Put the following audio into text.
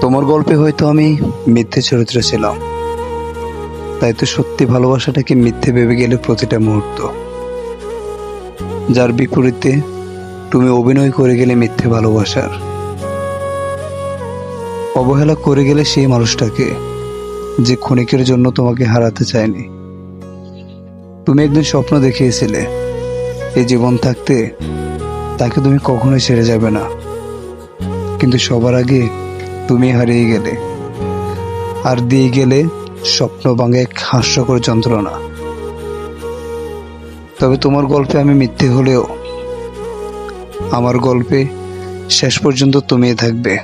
তোমার গল্পে হয়তো আমি মিথ্যে চরিত্র ছিলাম। তাই তো সত্যি ভালোবাসাটাকে মিথ্যে ভেবে গেলে প্রতিটা মুহূর্ত। যার বিপরীতে তুমি অভিনয় করে গেলে মিথ্যে ভালোবাসার। অবহেলা করে গেলে সেই মানুষটাকে যে ক্ষণিকের জন্য তোমাকে হারাতে চায়নি। তুমি একদিন স্বপ্ন দেখিয়েছিলে, এই জীবন থাকতে তাকে তুমি কখনোই ছেড়ে যাবে না। কিন্তু সবার আগে তুমি হারিয়ে গেলে। আর দিয়ে গেলে স্বপ্ন ভাঙে হাস্যকর যন্ত্রণা। তবে তোমার গল্পে আমি মিথ্যে হলেও আমার গল্পে শেষ পর্যন্ত তুমি থাকবে।